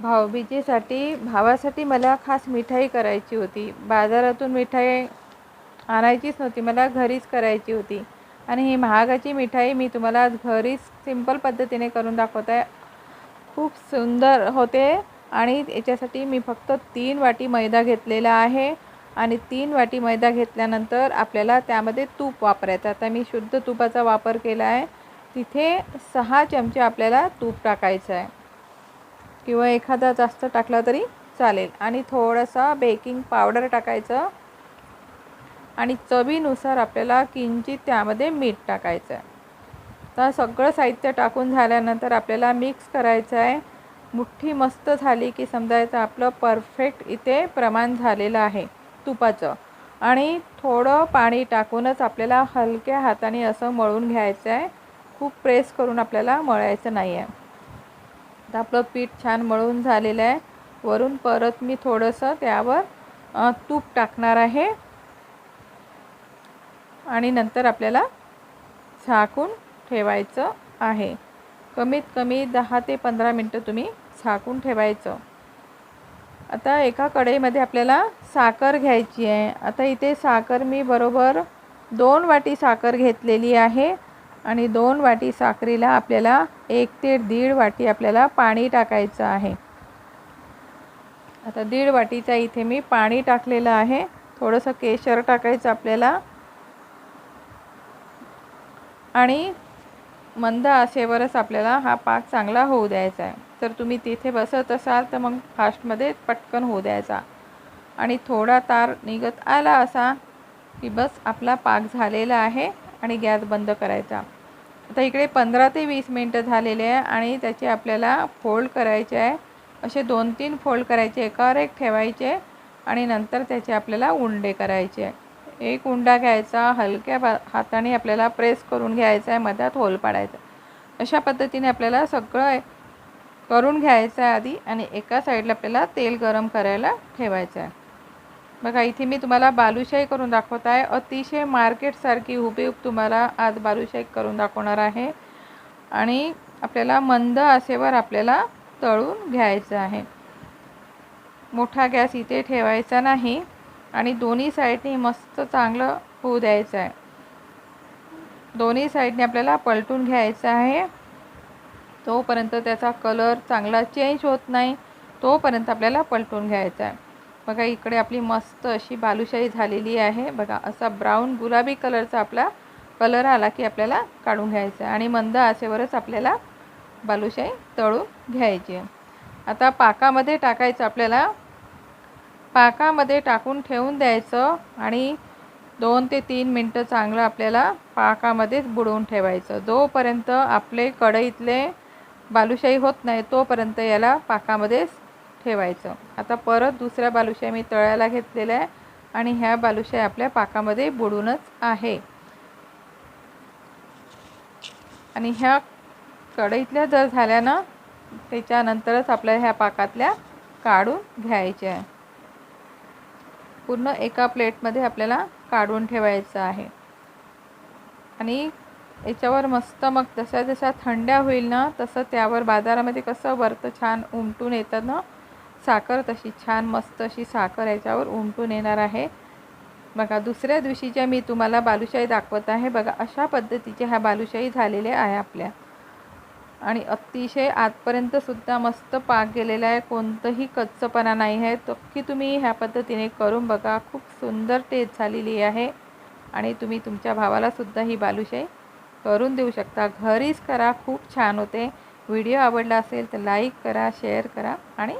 भाऊबीजेसाठी भावासाठी मला खास मिठाई करायची होती. बाजारातून मिठाई आणायचीच नव्हती मला घरीच करायची होती. आणि ही महागाची मिठाई मी तुम्हाला आज घरीच सिंपल पद्धतीने करून दाखवत आहे. खूप सुंदर होते आणि याच्यासाठी मी फक्त तीन वाटी मैदा घेतलेला आहे आणि तीन वाटी मैदा घेतल्यानंतर आपल्याला त्यामध्ये तूप वापरायचं आता मी शुद्ध तुपाचा वापर केला आहे. तिथे सहा चमचे आपल्याला तूप टाकायचं आहे. किंवा एखादा जास्त टाकला तरी चालेल. आणि थोडंसं बेकिंग पावडर टाकायचं. आणि चवीनुसार आपल्याला किंचित त्यामध्ये मीठ टाकायचं आहे तर सगळं साहित्य टाकून झाल्यानंतर आपल्याला मिक्स करायचं आहे मुठ्ठी मस्त झाली की समजायचं आपलं परफेक्ट इथे प्रमाण झालेलं आहे तुपाचं. आणि थोडं पाणी टाकूनच आपल्याला हलक्या हाताने असं मळून घ्यायचं आहे खूप प्रेस करून आपल्याला मळायचं नाही आहे आता आपलं पीठ छान मळून झालेलं आहे. वरून परत मी थोडंसं त्यावर तूप टाकणार आहे. आणि नंतर आपल्याला झाकून ठेवायचं आहे. कमीत कमी दहा ते पंधरा मिनटं तुम्ही झाकून ठेवायचं. आता एका कढईमध्ये आपल्याला साखर घ्यायची आहे. आता इथे साखर मी बरोबर दोन वाटी साखर घेतलेली आहे. आणि दोन वाटी साखरेला आपल्याला एक ते दीड वाटी आपल्याला पाणी टाकायचं आहे. आता दीड वाटीचा इथे मी पाणी टाकलेलं आहे. थोडंसं केशर टाकायचं आपल्याला. आणि मंद आसेवरच आपल्याला हा पाक चांगला होऊ द्यायचा आहे. तर तुम्ही तिथे बसत असाल तर मग फास्टमध्ये पटकन होऊ द्यायचा. आणि थोडा तार निघत आला असा की बस आपला पाक झालेला आहे आणि गॅस बंद करायचा. आता इकडे पंधरा ते वीस मिनटं झालेले आहे आणि त्याचे आपल्याला फोल्ड करायचे आहे. असे दोन तीन फोल्ड करायचे एकावर एक ठेवायचे आणि नंतर त्याचे आपल्याला उंडे करायचे. एक उंडा घ्यायचा हलक्या बा हाताने आपल्याला प्रेस करून घ्यायचा आहे मध्यात होल पाडायचा. अशा पद्धतीने आपल्याला सगळं करून घ्यायचं आहे आधी आणि एका साईडला आपल्याला तेल गरम करायला ठेवायचं आहे. बघा इथे मी तुम्हाला बालुशाही करून दाखवत आहे. अतिशय मार्केटसारखी हुबेहूब तुम्हाला आज बालुशाही करून दाखवणार आहे. आणि आपल्याला मंद आसेवर आपल्याला तळून घ्यायचं आहे. मोठा गॅस इथे ठेवायचा नाही आणि दोन्ही साईडने मस्त चांगलं होऊ द्यायचं आहे. दोन्ही साईडने आपल्याला पलटून घ्यायचं आहे. तोपर्यंत त्याचा कलर चांगला चेंज होत नाही. तोपर्यंत आपल्याला पलटून घ्यायचा आहे. बघा इकडे आपली मस्त अशी बालुशाही झालेली आहे. बघा असा ब्राऊन गुलाबी कलरचा आपला कलर आला की आपल्याला काढून घ्यायचा आहे. आणि मंद आसेवरच आपल्याला बालुशाही तळून घ्यायची आता पाकामध्ये टाकायचं आपल्याला. पाकामध्ये टाकून ठेवून द्यायचं आणि दोन ते तीन मिनटं चांगलं आपल्याला पाकामध्येच बुडवून ठेवायचं. जोपर्यंत आपले कढईतले बालुशाही होत नाही तोपर्यंत याला पाकामध्येच ठेवायचं. आता परत दुसऱ्या बालुशाही मी तळायला घेतलेल्या आहे आणि ह्या बालुशाही आपल्या पाकामध्ये बुडूनच आहे. आणि ह्या कढईतल्या जर झाल्या ना त्याच्यानंतरच आपल्या ह्या पाकातल्या काढून घ्यायच्या आहे. पूर्ण एका प्लेटमध्ये आपल्याला काढून ठेवायचं आहे. आणि याच्यावर मस्त मग जशा जशा थंड्या होईल ना तसं त्यावर बाजारामध्ये कसं वरतं छान उमटून येतं ना साखर तशी छान मस्त अशी साखर याच्यावर उमटून येणार आहे. बघा दुसऱ्या दिवशीच्या मी तुम्हाला बालुशाही दाखवत आहे बघा अशा पद्धतीचे ह्या बालुशाही झालेले आहे आपल्या. आणि अतिशय आतपर्यंतसुद्धा मस्त पाक गेलेला आहे. कोणतंही कच्चपणा नाही आहे. तो की तुम्ही ह्या पद्धतीने करून बघा खूप सुंदर टेस्ट झालेली आहे. आणि तुम्ही तुमच्या भावालासुद्धा ही बालुशाही करून देऊ शकता. घरीच करा खूप छान होते. व्हिडिओ आवडला असेल तर लाईक करा शेअर करा आणि